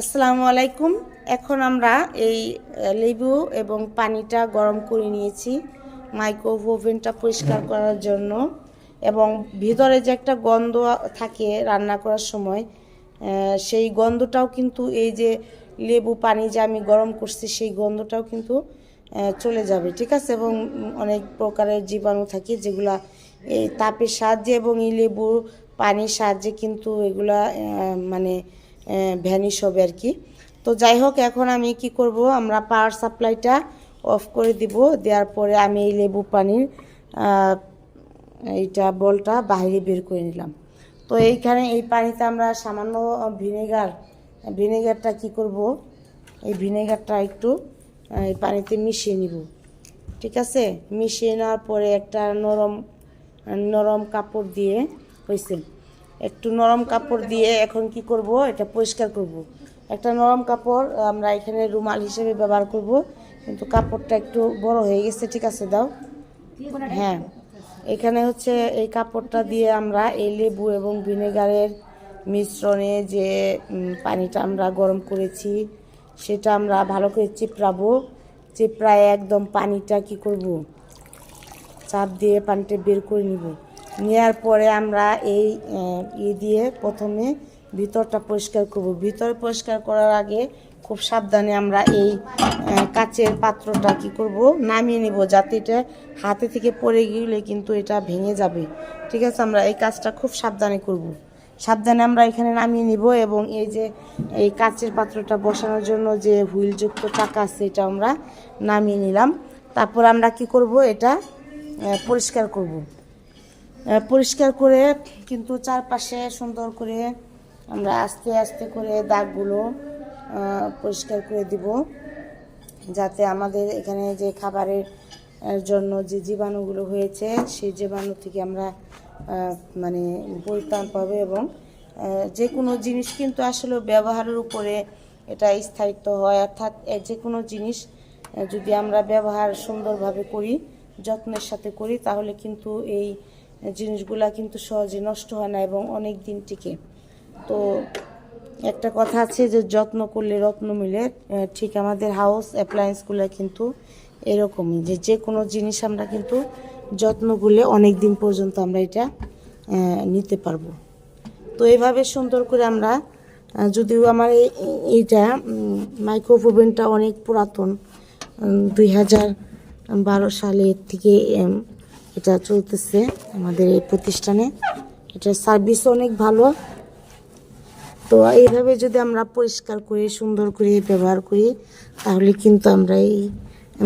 আসসালামু আলাইকুম। এখন আমরা এই লেবু এবং পানিটা গরম করে নিয়েছি মাইক্রোওয়েভ ওভেনটা পরিষ্কার করার জন্য এবং ভিতরে যে একটা গন্ধ থাকে রান্না করার সময় সেই গন্ধটাও কিন্তু এই যে লেবু পানি যে আমি গরম করছি সেই গন্ধটাও কিন্তু চলে যাবে, ঠিক আছে? এবং অনেক প্রকারের জীবাণু থাকে যেগুলা এই তাপের সাহায্যে এবং এই লেবু পানির সাহায্যে কিন্তু এগুলা মানে ভ্যানিশ হবে আর কি। তো যাই হোক, এখন আমি কি করব, আমরা পাওয়ার সাপ্লাইটা অফ করে দিব। দেওয়ার পরে আমি এই লেবু পানির এইটা বলটা বাইরে বের করে নিলাম। তো এইখানে এই পানিতে আমরা সামান্য ভিনেগার ভিনেগারটা কি করব, এই ভিনেগারটা একটু এই পানিতে মিশিয়ে নিব। ঠিক আছে? মিশিয়ে নেওয়ার পরে একটা নরম নরম কাপড় দিয়ে হয়েছে একটু নরম কাপড় দিয়ে এখন কি করব? এটা পরিষ্কার করব। একটা নরম কাপড় আমরা এখানে রুমাল হিসেবে ব্যবহার করব। কিন্তু কাপড়টা একটু বড় হয়ে গেছে, ঠিক আছে দাও। হ্যাঁ এখানে হচ্ছে এই কাপড়টা দিয়ে আমরা এই লেবু এবং ভিনেগারের মিশ্রণে যে পানিটা আমরা গরম করেছি, সেটা আমরা ভালো করে চিপড়াবো। চিপড়ায় একদম পানিটা কি করব? চাপ দিয়ে পানিটা বের করে নিব। নেওয়ার পরে আমরা এই ইয়ে দিয়ে প্রথমে ভিতরটা পরিষ্কার করব। ভিতর পরিষ্কার করার আগে খুব সাবধানে আমরা এই কাচের পাত্রটা কি করব, নামিয়ে নিব যাতে এটা হাতে থেকে পড়ে গেলে কিন্তু এটা ভেঙে যাবে। ঠিক আছে, আমরা এই কাজটা খুব সাবধানে করব। সাবধানে আমরা এখানে নামিয়ে নিব এবং এই যে, এই কাচের পাত্রটা বসানোর জন্য যে হুইলযুক্ত টাকা আছে এটা আমরা নামিয়ে নিলাম। তারপর আমরা কি করব, এটা পরিষ্কার করব। পরিষ্কার করে কিন্তু চারপাশে সুন্দর করে আমরা আস্তে আস্তে করে দাগগুলো পরিষ্কার করে দিব, যাতে আমাদের এখানে যে খাবারের জন্য যে জীবাণুগুলো হয়েছে, সেই জীবাণু থেকে আমরা মানে পরিত্রাণ পাবো এবং যে কোনো জিনিস কিন্তু আসলে ব্যবহারের উপরে এটা স্থায়িত্ব হয়। অর্থাৎ যে কোনো জিনিস যদি আমরা ব্যবহার সুন্দরভাবে করি, যত্নের সাথে করি, তাহলে কিন্তু এই জিনিসগুলা কিন্তু সহজে নষ্ট হয় না এবং অনেক দিন টিকে। তো একটা কথা আছে যে যত্ন করলে রত্ন মিলে। ঠিক আমাদের হাউস অ্যাপ্লায়েন্সগুলো কিন্তু এরকমই যে যে কোনো জিনিস আমরা কিন্তু যত্ন করলে অনেক দিন পর্যন্ত আমরা এটা নিতে পারব। তো এইভাবে সুন্দর করে আমরা যদিও আমার এই- এইটা মাইক্রোওয়েভ ওভেনটা অনেক পুরাতন দুই হাজার বারো সালের থেকে এটা চলতেছে। আমাদের এই প্রতিষ্ঠানে। এটার সার্ভিস অনেক ভালো। তো এইভাবে যদি আমরা পরিষ্কার করে, সুন্দর করে ব্যবহার করি, তাহলে কিন্তু আমরা এই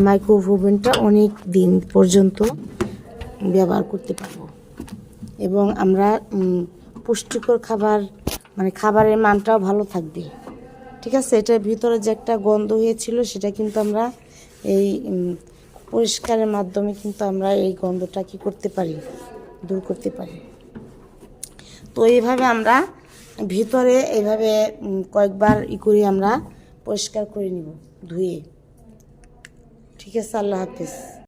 মাইক্রোওয়েভ ওভেনটা অনেক দিন পর্যন্ত ব্যবহার করতে পারব। এবং আমরা পুষ্টিকর খাবার মানে খাবারের মানটাও ভালো থাকবে। ঠিক আছে? এটার ভিতরে যে একটা গন্ধ হয়েছিল, সেটা কিন্তু আমরা এই পরিষ্কারের মাধ্যমে কিন্তু আমরা এই গন্ধটা কি করতে পারি? দূর করতে পারি। তো এইভাবে আমরা ভিতরে এইভাবে কয়েকবার ই করে আমরা পরিষ্কার করে নিব, ধুয়ে। ঠিক আছে, আল্লাহ হাফিজ।